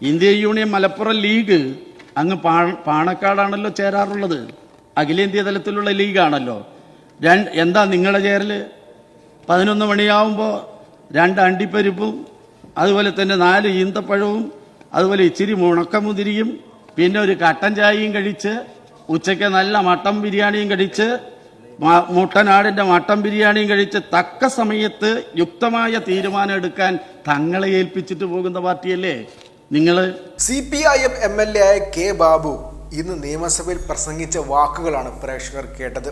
India union Malappuram league അങ്ങ് പാണക്കാടാണല്ലോ ചേരാറുള്ളത്. അഖിലേന്ത്യാ തലത്തിലുള്ള ലീഗാണല്ലോ. രണ്ട് എന്താ നിങ്ങളുടെ ചേരൽ പതിനൊന്ന് മണിയാവുമ്പോൾ രണ്ട് അണ്ടിപ്പരിപ്പും അതുപോലെ തന്നെ നാല് ഈന്തപ്പഴവും അതുപോലെ ഇച്ചിരി മുണക്കമുതിരിയും പിന്നെ ഒരു കട്ടൻ ചായയും കഴിച്ച് ഉച്ചയ്ക്ക് നല്ല മട്ടൻ ബിരിയാണിയും കഴിച്ച് മുട്ടനാടിന്റെ മട്ടൻ ബിരിയാണിയും കഴിച്ച് തക്ക സമയത്ത് യുക്തമായ തീരുമാനം എടുക്കാൻ തങ്ങളെ ഏൽപ്പിച്ചിട്ട് പോകുന്ന പാർട്ടിയല്ലേ? നിങ്ങൾ C P I M M L A ആയ കെ ബാബു ഇന്ന് നിയമസഭയിൽ പ്രസംഗിച്ച വാക്കുകളാണ് പ്രേക്ഷകർ കേട്ടത്.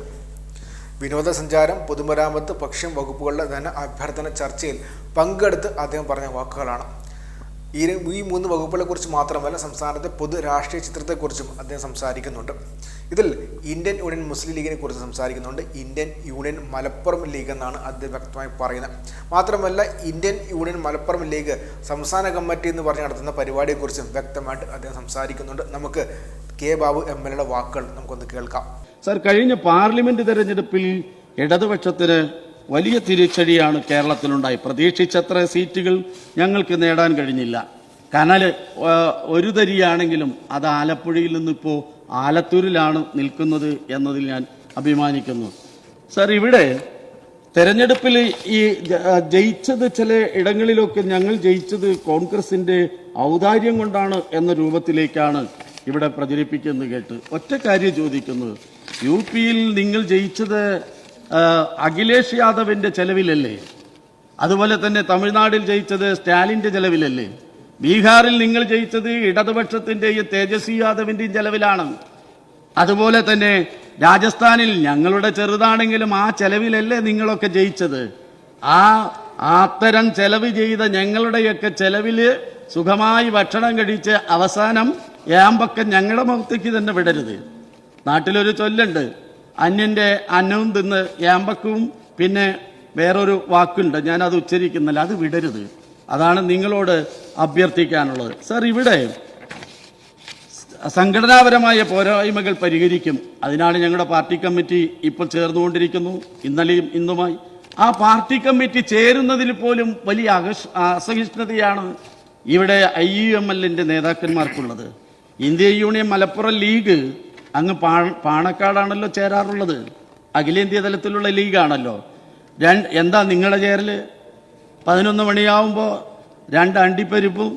വിനോദസഞ്ചാരം പൊതുമരാമത്ത് ഭക്ഷ്യം വകുപ്പുകളുടെ ധന അഭ്യർത്ഥന ചർച്ചയിൽ പങ്കെടുത്ത് അദ്ദേഹം പറഞ്ഞ വാക്കുകളാണ്. ഈ ഈ മൂന്ന് വകുപ്പുകളെ കുറിച്ച് മാത്രമല്ല സംസ്ഥാനത്തെ പൊതു രാഷ്ട്രീയ ചിത്രത്തെക്കുറിച്ചും അദ്ദേഹം സംസാരിക്കുന്നുണ്ട്. ഇതിൽ ഇന്ത്യൻ യൂണിയൻ മുസ്ലിം ലീഗിനെ കുറിച്ച് സംസാരിക്കുന്നുണ്ട്. ഇന്ത്യൻ യൂണിയൻ മലപ്പുറം ലീഗ് എന്നാണ് അദ്ദേഹം വ്യക്തമായി പറയുന്നത്. മാത്രമല്ല ഇന്ത്യൻ യൂണിയൻ മലപ്പുറം ലീഗ് സംസ്ഥാന കമ്മിറ്റി എന്ന് പറഞ്ഞ് നടത്തുന്ന പരിപാടിയെക്കുറിച്ചും വ്യക്തമായിട്ട് അദ്ദേഹം സംസാരിക്കുന്നുണ്ട്. നമുക്ക് കെ ബാബു എം എൽ എയുടെ വാക്കുകൾ നമുക്കൊന്ന് കേൾക്കാം. സർ കഴിഞ്ഞ പാർലമെന്റ് തെരഞ്ഞെടുപ്പിൽ ഇടതുപക്ഷത്തിന് വലിയ തിരിച്ചടിയാണ് കേരളത്തിലുണ്ടായി. പ്രതീക്ഷിച്ചത്ര സീറ്റുകൾ ഞങ്ങൾക്ക് നേടാൻ കഴിഞ്ഞില്ല. കനൽ ഒരു തരിയാണെങ്കിലും അത് ആലപ്പുഴയിൽ നിന്നിപ്പോൾ ആലത്തൂരിലാണ് നിൽക്കുന്നത് എന്നതിൽ ഞാൻ അഭിമാനിക്കുന്നു. സർ ഇവിടെ തെരഞ്ഞെടുപ്പിൽ ഈ ജയിച്ചത് ചില ഇടങ്ങളിലൊക്കെ ഞങ്ങൾ ജയിച്ചത് കോൺഗ്രസിന്റെ ഔദാര്യം കൊണ്ടാണ് എന്ന രൂപത്തിലേക്കാണ് ഇവിടെ പ്രചരിപ്പിക്കുന്നത് കേട്ട് ഒറ്റ കാര്യം ചോദിക്കുന്നത് യു പിയിൽ നിങ്ങൾ ജയിച്ചത് അഖിലേഷ് യാദവിന്റെ ചെലവിലല്ലേ? അതുപോലെ തന്നെ തമിഴ്നാടിൽ ജയിച്ചത് സ്റ്റാലിന്റെ ചെലവിലല്ലേ? ബീഹാറിൽ നിങ്ങൾ ജയിച്ചത് ഇടതുപക്ഷത്തിന്റെയും തേജസ്വി യാദവിന്റെയും ചെലവിലാണ്. അതുപോലെ തന്നെ രാജസ്ഥാനിൽ ഞങ്ങളുടെ ചെറുതാണെങ്കിലും ആ ചെലവിലല്ലേ നിങ്ങളൊക്കെ ജയിച്ചത്? ആ അത്തരം ചെലവ് ചെയ്ത ഞങ്ങളുടെയൊക്കെ ചെലവിൽ സുഖമായി ഭക്ഷണം കഴിച്ച് അവസാനം ഏമ്പൊക്കെ ഞങ്ങളുടെ മുഖത്തേക്ക് തന്നെ വിടരുത്. നാട്ടിലൊരു ചൊല്ലുണ്ട് അന്യന്റെ അന്നവും തിന്ന് ഏമ്പക്കവും പിന്നെ വേറൊരു വാക്കുണ്ട് ഞാനത് ഉച്ചരിക്കുന്നില്ല അത് വിടരുത്. അതാണ് നിങ്ങളോട് അഭ്യർത്ഥിക്കാനുള്ളത്. സർ ഇവിടെ സംഘടനാപരമായ പോരായ്മകൾ പരിഹരിക്കും. അതിനാണ് ഞങ്ങളുടെ പാർട്ടി കമ്മിറ്റി ഇപ്പോൾ ചേർന്നുകൊണ്ടിരിക്കുന്നു ഇന്നലെയും ഇന്നുമായി. ആ പാർട്ടി കമ്മിറ്റി ചേരുന്നതിൽ പോലും വലിയ അകഷ് അസഹിഷ്ണുതയാണ് ഇവിടെ ഐ യു എം എല്ലിന്റെ നേതാക്കന്മാർക്കുള്ളത്. ഇന്ത്യ യൂണിയൻ മലപ്പുറം ലീഗ് അങ്ങ് പാണക്കാടാണല്ലോ ചേരാറുള്ളത്. അഖിലേന്ത്യാ തലത്തിലുള്ള ലീഗാണല്ലോ. രണ്ട് എന്താ നിങ്ങളുടെ ചേരൽ പതിനൊന്ന് മണിയാവുമ്പോൾ രണ്ട് അണ്ടിപ്പരിപ്പും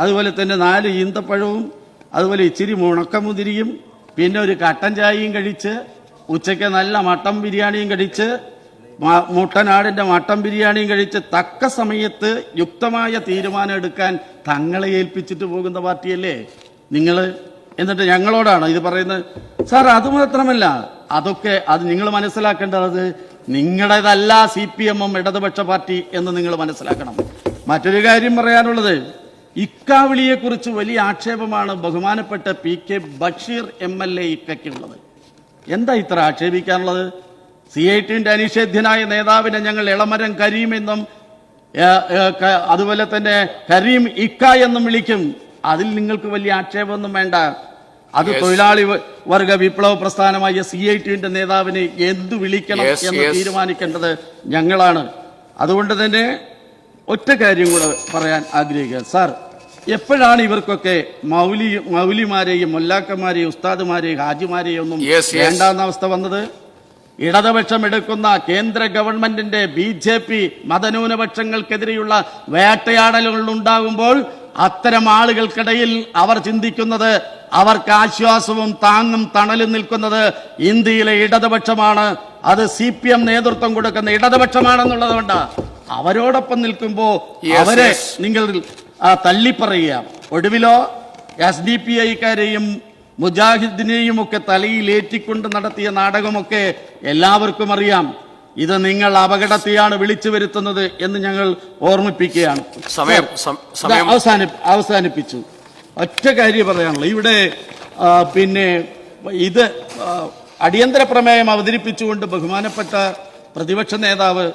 അതുപോലെ തന്നെ നാല് ഈന്തപ്പഴവും അതുപോലെ ഇച്ചിരി മുണക്കമുതിരിയും പിന്നെ ഒരു കട്ടൻ ചായയും കഴിച്ച് ഉച്ചയ്ക്ക് നല്ല മട്ടൻ ബിരിയാണിയും കഴിച്ച് മുട്ടനാടിന്റെ മട്ടൻ ബിരിയാണിയും കഴിച്ച് തക്ക സമയത്ത് യുക്തമായ തീരുമാനം എടുക്കാൻ തങ്ങളെ ഏൽപ്പിച്ചിട്ട് പോകുന്ന പാർട്ടിയല്ലേ? നിങ്ങൾ എന്നിട്ട് ഞങ്ങളോടാണ് ഇത് പറയുന്നത്. സാർ അത് മാത്രമല്ല അതൊക്കെ അത് നിങ്ങൾ മനസ്സിലാക്കേണ്ടത് നിങ്ങളുടേതല്ല സി പി എമ്മും ഇടതുപക്ഷ പാർട്ടി എന്ന് നിങ്ങൾ മനസ്സിലാക്കണം. മറ്റൊരു കാര്യം പറയാനുള്ളത് ഇക്കാവിളിയെ കുറിച്ച് വലിയ ആക്ഷേപമാണ് ബഹുമാനപ്പെട്ട P K Basheer M L A ഇക്കയ്ക്കുള്ളത്. എന്താ ഇത്ര ആക്ഷേപിക്കാനുള്ളത്? സി ഐ ടിന്റെ അനിഷേധ്യനായ നേതാവിനെ ഞങ്ങൾ ഇളമരം കരീം എന്നും അതുപോലെ തന്നെ കരീം ഇക്ക എന്നും വിളിക്കും. അതിൽ നിങ്ങൾക്ക് വലിയ ആക്ഷേപമൊന്നും വേണ്ട. അത് തൊഴിലാളി വർഗ വിപ്ലവ പ്രസ്ഥാനമായ സി ഐ ടിന്റെ നേതാവിനെ എന്തു വിളിക്കണം എന്ന് തീരുമാനിക്കേണ്ടത് ഞങ്ങളാണ്. അതുകൊണ്ട് തന്നെ ഒറ്റ കാര്യം കൂടെ പറയാൻ ആഗ്രഹിക്കുക. സാർ എപ്പോഴാണ് ഇവർക്കൊക്കെ മൗലി മൗലിമാരെയും മൊല്ലാക്കന്മാരെയും ഉസ്താദുമാരെയും ഹാജിമാരെയും ഒന്നും. വേണ്ടാന്ന അവസ്ഥ വന്നത്? ഇടതുപക്ഷം എടുക്കുന്ന കേന്ദ്ര ഗവൺമെന്റിന്റെ ബി ജെ പി മതന്യൂനപക്ഷങ്ങൾക്കെതിരെയുള്ള വേട്ടയാടലുകൾ ഉണ്ടാകുമ്പോൾ അത്തരം ആളുകൾക്കിടയിൽ അവർ ചിന്തിക്കുന്നത് അവർക്ക് ആശ്വാസവും താങ്ങും തണലും നിൽക്കുന്നത് ഇന്ത്യയിലെ ഇടതുപക്ഷമാണ്. അത് സി പി എം നേതൃത്വം കൊടുക്കുന്ന ഇടതുപക്ഷമാണെന്നുള്ളത് കൊണ്ട് അവരോടൊപ്പം നിൽക്കുമ്പോൾ അവരെ നിങ്ങൾ തള്ളിപ്പറയുക. ഒടുവിലോ എസ് ഡി പി ഐക്കാരെയും മുജാഹിദിനെയും ഒക്കെ തലയിലേറ്റിക്കൊണ്ട് നടത്തിയ നാടകമൊക്കെ എല്ലാവർക്കും അറിയാം. ഇത് നിങ്ങൾ അപകടത്തെയാണ് വിളിച്ചു വരുത്തുന്നത് എന്ന് ഞങ്ങൾ ഓർമ്മിപ്പിക്കുകയാണ്. അവസാനി അവസാനിപ്പിച്ചു. ഒറ്റ കാര്യം പറയാനുള്ളൂ. ഇവിടെ പിന്നെ ഇത് അടിയന്തര പ്രമേയം അവതരിപ്പിച്ചുകൊണ്ട് ബഹുമാനപ്പെട്ട പ്രതിപക്ഷ നേതാവ്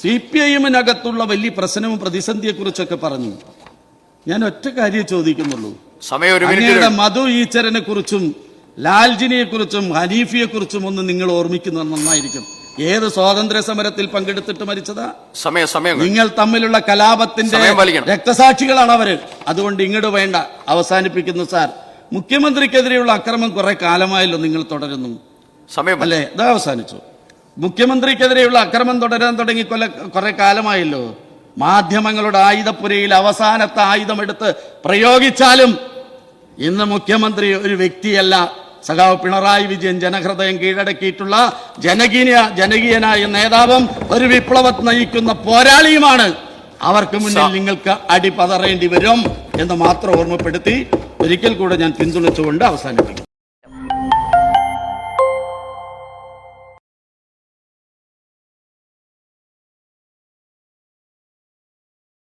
സി പി ഐമിനകത്തുള്ള വലിയ പ്രശ്നവും പ്രതിസന്ധിയെക്കുറിച്ചൊക്കെ പറഞ്ഞു. ഞാൻ ഒറ്റ കാര്യം ചോദിക്കുന്നുള്ളൂ. സമയം അങ്ങയുടെ മധു ഈച്ചരനെ കുറിച്ചും ലാൽജിനിയെ കുറിച്ചും ഹനീഫിയെ കുറിച്ചും ഒന്ന് നിങ്ങൾ ഓർമ്മിക്കുന്നത് നന്നായിരിക്കും. ഏത് സ്വാതന്ത്ര്യ സമരത്തിൽ പങ്കെടുത്തിട്ട് മരിച്ചതാ? സമയ സമയം. നിങ്ങൾ തമ്മിലുള്ള കലാപത്തിന്റെ രക്തസാക്ഷികളാണ് അവർ. അതുകൊണ്ട് ഇങ്ങോട്ട് വേണ്ട. അവസാനിപ്പിക്കുന്നു സാർ. മുഖ്യമന്ത്രിക്കെതിരെയുള്ള അക്രമം കുറെ കാലമായല്ലോ നിങ്ങൾ തുടരുന്നു. സമയം അല്ലേ? ഇത് അവസാനിച്ചു. മുഖ്യമന്ത്രിക്കെതിരെയുള്ള അക്രമം തുടരാൻ തുടങ്ങി കൊല്ല കുറെ കാലമായല്ലോ. മാധ്യമങ്ങളുടെ ആയുധപ്പുരയിൽ അവസാനത്തെ ആയുധമെടുത്ത് പ്രയോഗിച്ചാലും ഇന്ന് മുഖ്യമന്ത്രി ഒരു വ്യക്തിയല്ല. സഖാവ് പിണറായി വിജയൻ ജനഹൃദയം കീഴടക്കിയിട്ടുള്ള ജനകീയ ജനകീയനായ നേതാവും ഒരു വിപ്ലവത്ത് നയിക്കുന്ന പോരാളിയുമാണ്. അവർക്ക് മുന്നിൽ നിങ്ങൾക്ക് അടി പതറേണ്ടി വരും എന്ന് മാത്രം ഓർമ്മപ്പെടുത്തി ഒരിക്കൽ കൂടെ ഞാൻ പിന്തുണച്ചുകൊണ്ട് അവസാനിപ്പിക്കും